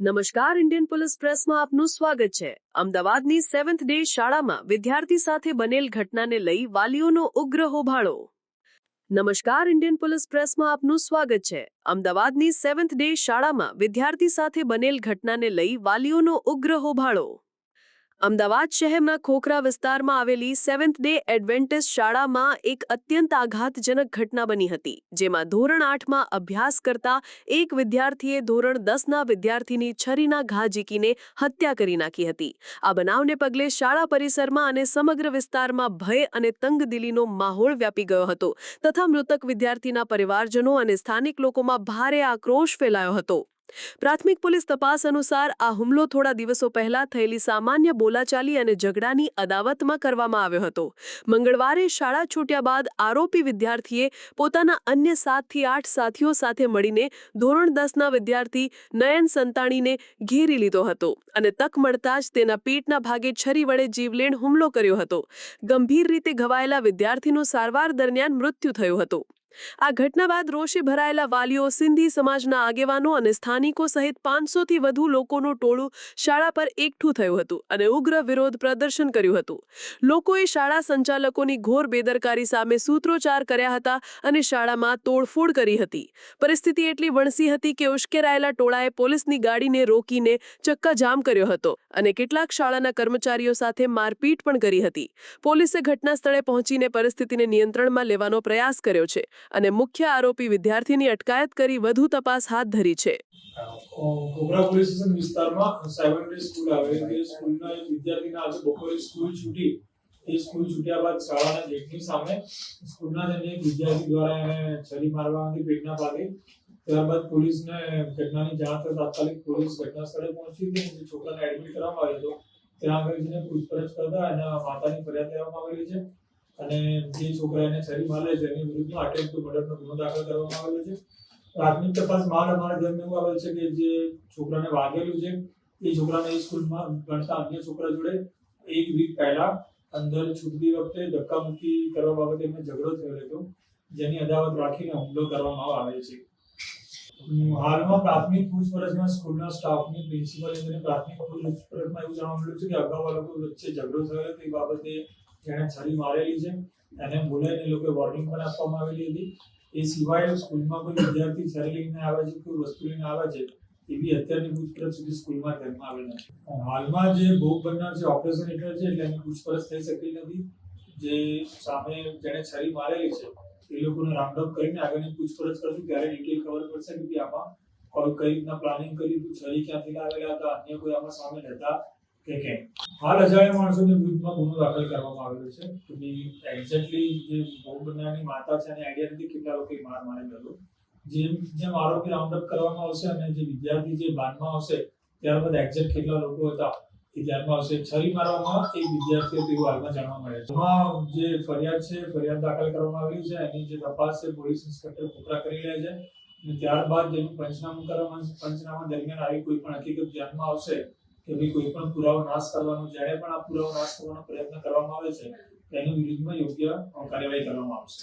નમસ્કાર, Indian police પ્રેસમાં આપનું સ્વાગત છે. અમદાવાદની સેવન્થ ડે શાળામાં વિદ્યાર્થી સાથે બનેલ ઘટનાને લઈ વાલીઓનો ઉગ્ર હોભાળો નમસ્કાર, ઇન્ડિયન પોલીસ પ્રેસમાં આપનું સ્વાગત છે. અમદાવાદની સેવન્થ ડે શાળામાં વિદ્યાર્થી સાથે બનેલ ઘટનાને લઈ વાલીઓનો ઉગ્ર હોબાળો. અમદાવાદ શહેરના ખોખરા વિસ્તારમાં આવેલી સેવન્થ ડે એડવેન્ટિસ્ટ શાળામાં એક અત્યંત આઘાતજનક ઘટના બની હતી, જેમાં ધોરણ આઠમાં અભ્યાસ કરતા એક વિદ્યાર્થીએ ધોરણ દસના વિદ્યાર્થીની છરીના ઘા ઝીકીને હત્યા કરી નાખી હતી. આ બનાવને પગલે શાળા પરિસરમાં અને સમગ્ર વિસ્તારમાં ભય અને તંગદિલીનો માહોલ વ્યાપી ગયો હતો, તથા મૃતક વિદ્યાર્થીના પરિવારજનો અને સ્થાનિક લોકોમાં ભારે આક્રોશ ફેલાયો હતો. પ્રાથમિક પોલીસ તપાસ અનુસાર આ હુમલો થોડા દિવસો પહેલા થયેલી સામાન્ય બોલાચાલી અને ઝઘડાની અદાવતમાં કરવામાં આવ્યો હતો. મંગળવારે શાળા છૂટ્યા બાદ આરોપી વિદ્યાર્થીએ પોતાના અન્ય સાતથી આઠ સાથીઓ સાથે મળીને ધોરણ દસના વિદ્યાર્થી નયન સંતાણીને ઘેરી લીધો હતો અને તક મળતા જ તેના પીઠના ભાગે છરી વડે જીવલેણ હુમલો કર્યો હતો. ગંભીર રીતે ઘવાયેલા વિદ્યાર્થીનું સારવાર દરમિયાન મૃત્યુ થયું હતું. આ ઘટના બાદ રોષે ભરાયેલા વાલીઓ, સિંધી સમાજના આગેવાનો અને સ્થાનિકો સહિત પાંચસોથી વધુ લોકોનું ટોળું શાળા પર એકઠું થયું હતું અને ઉગ્ર વિરોધ પ્રદર્શન કર્યું હતું. લોકોએ શાળા સંચાલકોની ઘોર બેદરકારી સામે સૂત્રોચ્ચાર કર્યા હતા અને શાળામાં તોડફોડ કરી હતી. પરિસ્થિતિ એટલી વણસી હતી કે ઉશ્કેરાયેલા ટોળાએ પોલીસની ગાડીને રોકીને ચક્કાજામ કર્યો હતો અને કેટલાક શાળાના કર્મચારીઓ સાથે મારપીટ પણ કરી હતી. પોલીસે ઘટના સ્થળે પહોંચીને પરિસ્થિતિને નિયંત્રણમાં લેવાનો પ્રયાસ કર્યો છે અને મુખ્ય આરોપી વિદ્યાર્થીની અટકાયત કરી વધુ તપાસ હાથ ધરી છે. ગોબરા પોલીસ સ્ટેશન વિસ્તારમાં સેવન ડે સ્કૂલ આવે તે સ્કૂલના એક વિદ્યાર્થીને આજે બપોરે સ્કૂલ છૂટી. એ સ્કૂલ છૂટ્યા બાદ શાળાના ગેટની સામે સ્કૂલના જ એક વિદ્યાર્થી દ્વારા એને છરી મારવાની પ્રેરણા પાડી ત્યારબાદ પોલીસને ઘટનાની જાણ થતા તાત્કાલિક પોલીસ ઘટના સ્થળે પહોંચી હતી. છોકરાને એડમિટ કરવામાં આવ્યો હતો. ત્યાં આગળ જઈને પૂછપરછ કરતા એના માતાની ફરિયાદ લેવામાં આવેલી છે. અને જે છોકરા એને છરી મારે છે, એની વિરુદ્ધમાં અટેમ્પ મર્ડરનો ગુનો દાખલ કરવામાં આવેલો છે. પ્રાથમિક તપાસ માલ અમારા ધ્યાન એવું આવે છે કે જે છોકરાને વાગેલું છે, એ છોકરાને એ સ્કૂલમાં ભણતા અન્ય છોકરા જોડે એક વીક પહેલા અંદર છૂટતી વખતે ધક્કામુક્કી કરવા બાબતે એમને ઝઘડો થયો હતો, જેની અદાવત રાખીને હુમલો કરવામાં આવે છે. હાલમાં પ્રાથમિક પૂછપરછમાં સ્કૂલના સ્ટાફની પ્રિન્સિપલ પ્રાથમિક પૂછપરછમાં એવું જાણવા મળ્યું છે કે અગાઉ લોકો વચ્ચે ઝઘડો થયો એ બાબતે જેણે છરી મારેલી છે. એને બોલાવીને લોકોએ વોર્નિંગ પણ આપવામાં આવેલી હતી. એ સિવાય સ્કૂલમાં કોઈ વિદ્યાર્થી છરી લઈને આવે છે, કોઈ વસ્તુ લઈને આવે છે એવી અત્યારની પૂછપરછ સુધી સ્કૂલમાં ધ્યાનમાં આવેલ નથી હાલમાં જે ભોગ બનનાર જે ઓપરેશન હેઠળ છે, એટલે એની પૂછપરછ થઈ શકી નથી. જે સામે જેણે છરી મારેલી છે, એ લોકોને રાઉન્ડઅપ કરીને આગળની પૂછપરછ કરશું. ત્યારે ડિટેલ ખબર પડશે કે આમાં કઈ રીતના પ્લાનિંગ કર્યું છરી ક્યાંથી લાવેલા હતા, અન્ય કોઈ આમાં સામેલ હતા. હાલ અજાણ્યા માણસોની વિરુદ્ધમાં દાખલ કરવામાં આવેલો છે. એક્ઝેક્ટલી જે ભોગ બનનારની માતા છે, એની આઈડિયા નથી જેમ જેમ આરોપી રાઉન્ડ અપ કરવામાં આવશે અને જે વિદ્યાર્થી જે બાનમાં આવશે, ત્યારબાદ એક્ઝેક્ટ કેટલા લોકો હતા એ ધ્યાનમાં આવશે. છરી મારવામાં એક વિદ્યાર્થીઓ હતો હાલમાં જાણવા મળે છે. ફરિયાદ છે, ફરિયાદ દાખલ કરવામાં આવેલી છે. એની જે તપાસ છે, પોલીસ ઇન્સ્પેક્ટર કરી રહ્યા છે. અને ત્યારબાદ જેનું પંચનામું કરવામાં પંચનામા દરમિયાન આવી કોઈ પણ હકીકત ધ્યાનમાં આવશે કે ભાઈ કોઈ પણ પુરાવો નાશ કરવાનો જ્યારે પણ આ પુરાવો નાશ કરવાનો પ્રયત્ન કરવામાં આવે છે, તેની વિરુદ્ધમાં યોગ્ય કાર્યવાહી કરવામાં આવશે.